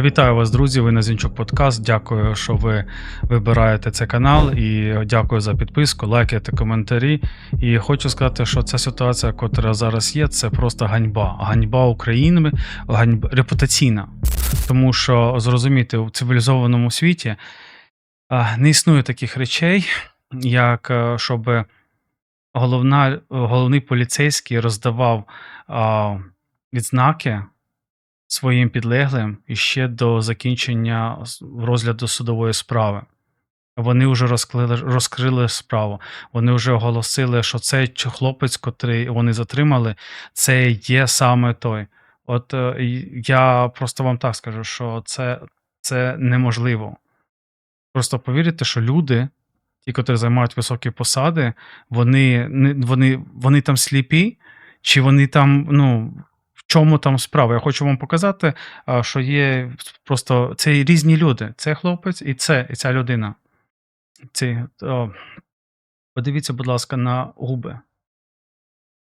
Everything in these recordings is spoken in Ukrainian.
Вітаю вас, друзі. Ви на Зінчук Подкаст. Дякую, що ви вибираєте цей канал. І дякую за підписку, лайкайте коментарі. І хочу сказати, що ця ситуація, яка зараз є, це просто ганьба. Ганьба України, ганьба репутаційна. Тому що зрозуміти, у цивілізованому світі не існує таких речей, як е, щоб головна, головний поліцейський роздавав а, відзнаки своїм підлеглим іще до закінчення розгляду судової справи. Вони вже розкрили, розкрили справу. Вони вже оголосили, що цей хлопець, котрий вони затримали, це є саме той. От е, я просто вам так скажу, що це, це неможливо. Просто повірте, що люди, ті, котрі займають високі посади, вони, вони, вони там сліпі, чи вони там, ну, чому там справа? Я хочу вам показати, що є просто це різні люди. Це хлопець і це, і ця людина. Ці, о, подивіться, будь ласка, на губи.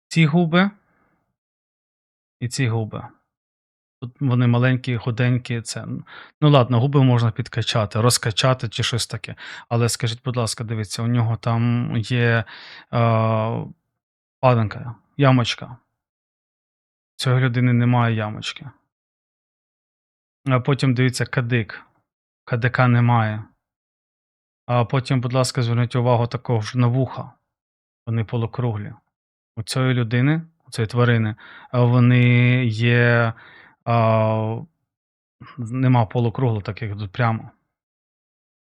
Ці губи і ці губи. Тут вони маленькі, худенькі. Це. Ну ладно, губи можна підкачати, розкачати чи щось таке. Але скажіть, будь ласка, дивіться, у нього там є е, паданка, ямочка. Цієї людини немає ямочки. А потім дивіться кадик. Кадика немає. А потім, будь ласка, зверніть увагу також на вуха. Вони полукруглі. У цієї людини, у цієї тварини, вони є. А, нема полукругло, так як тут прямо.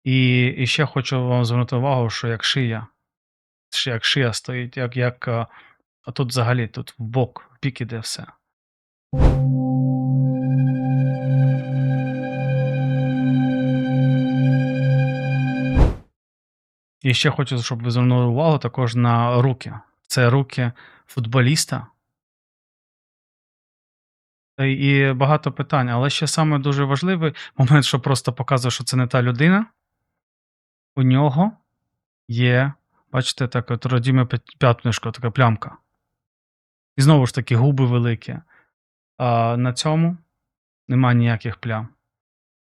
І, і ще хочу вам звернути увагу, що як шия, як шия стоїть, як, як а, тут взагалі тут в бок, в бік іде все. І ще хочу, щоб ви звернули увагу також на руки. Це руки футболіста. І багато питань, але ще саме дуже важливий момент, що просто показує, що це не та людина. У нього є, бачите, так от родіме п'ятнишко, така плямка. І знову ж таки, губи великі. А на цьому нема ніяких плям.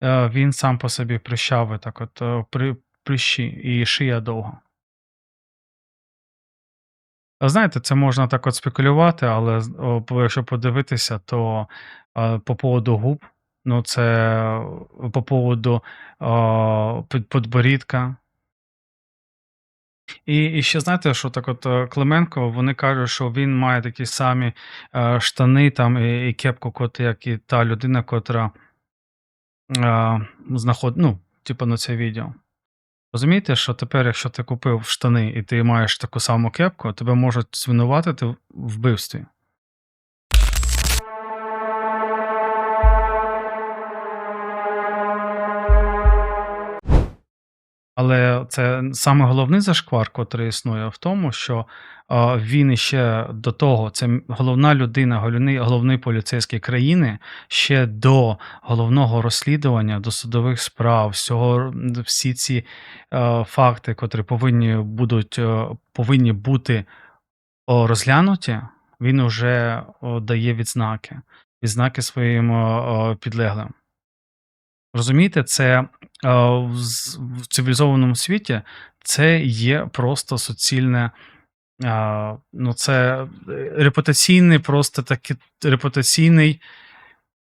Е, Він сам по собі прищавий, так от е, при, прищі і шия довга. А знаєте, це можна так от спекулювати, але якщо подивитися, то по поводу губ, ну це е, по поводу подборідка. І, і ще знаєте, що так от е, Клименко, вони кажуть, що він має такі самі е, штани там і, і кепку, кот, як і та людина, котра е, знаходить, ну, типу на це відео. Розумієте, що тепер, якщо ти купив штани і ти маєш таку саму кепку, тебе можуть звинуватити в вбивстві. Але це саме головний зашквар, котрий існує в тому, що він іще до того, це головна людина, головний, головний поліцейський країни ще до головного розслідування, до судових справ, всього, всі ці факти, котрі повинні будуть е, повинні бути розглянуті, він уже дає відзнаки, відзнаки своїм підлеглим. Розумієте, це в цивілізованому світі це є просто суцільне. Ну, це е, репутаційний, просто такий репутаційний,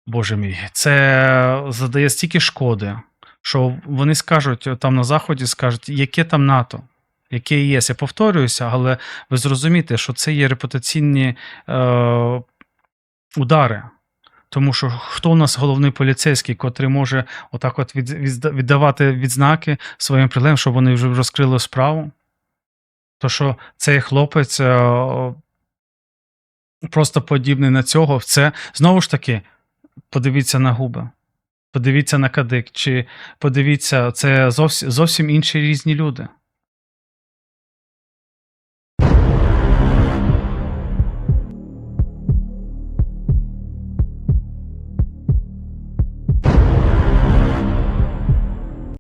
боже мій, це задає стільки шкоди, що вони скажуть е, там на Заході, скажуть, яке там НАТО, яке ЄС. Я повторююся, але ви зрозумієте, що це є репутаційні е, удари. Тому що хто у нас головний поліцейський, котрий може отак от віддавати відзнаки своїм прилем, щоб вони вже розкрили справу? То що цей хлопець е, просто подібний на цього, це знову ж таки, подивіться на губи, подивіться на кадик, чи подивіться, це зовсім, зовсім інші різні люди.